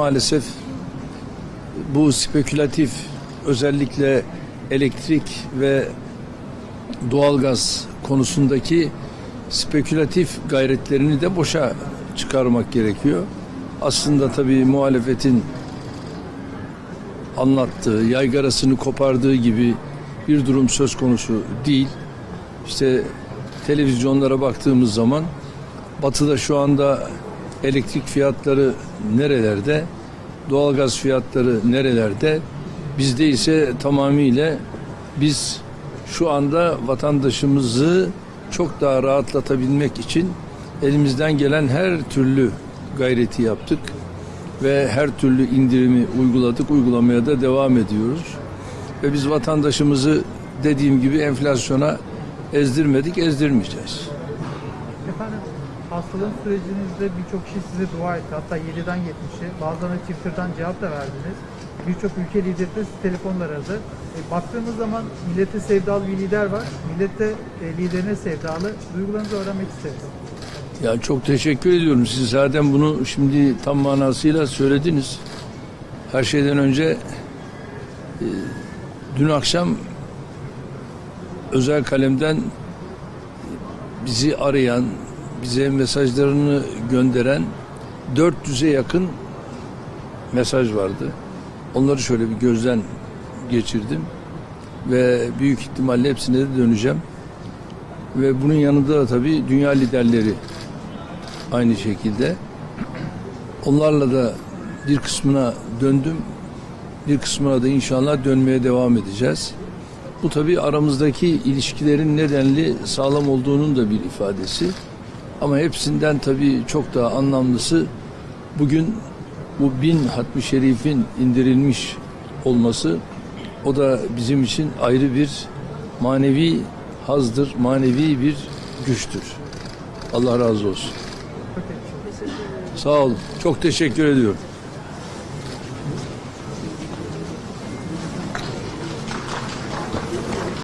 maalesef bu spekülatif özellikle elektrik ve doğalgaz konusundaki spekülatif gayretlerini de boşa çıkarmak gerekiyor. Aslında tabii muhalefetin anlattığı, yaygarasını kopardığı gibi bir durum söz konusu değil. İşte televizyonlara baktığımız zaman batıda şu anda elektrik fiyatları nerelerde, doğalgaz fiyatları nerelerde, bizde ise tamamıyla biz şu anda vatandaşımızı çok daha rahatlatabilmek için elimizden gelen her türlü gayreti yaptık ve her türlü indirimi uyguladık, uygulamaya da devam ediyoruz. Ve biz vatandaşımızı dediğim gibi enflasyona ezdirmedik, ezdirmeyeceğiz. Efendim hastalığın sürecinizde birçok kişi size dua etti. Hatta 7'den 70'e bazılarına Twitter'dan cevap da verdiniz. Birçok ülke lideri de telefonla aradı. E, baktığımız zaman millete sevdalı bir lider var. Millet de e, liderine sevdalı. Duygularınızı öğrenmek isteriz. Ya çok teşekkür ediyorum. Siz zaten bunu şimdi tam manasıyla söylediniz. Her şeyden önce e, dün akşam özel kalemden bizi arayan, bize mesajlarını gönderen 400'e yakın mesaj vardı. Onları şöyle bir gözden geçirdim ve büyük ihtimalle hepsine de döneceğim. Ve bunun yanında da tabii dünya liderleri aynı şekilde. Onlarla da bir kısmına döndüm. Bir kısmına da inşallah dönmeye devam edeceğiz. Bu tabii aramızdaki ilişkilerin nedenli sağlam olduğunun da bir ifadesi. Ama hepsinden tabii çok daha anlamlısı bugün bu bin hatmi şerifin indirilmiş olması o da bizim için ayrı bir manevi hazdır, manevi bir güçtür. Allah razı olsun. Sağ olun. Çok teşekkür ediyorum.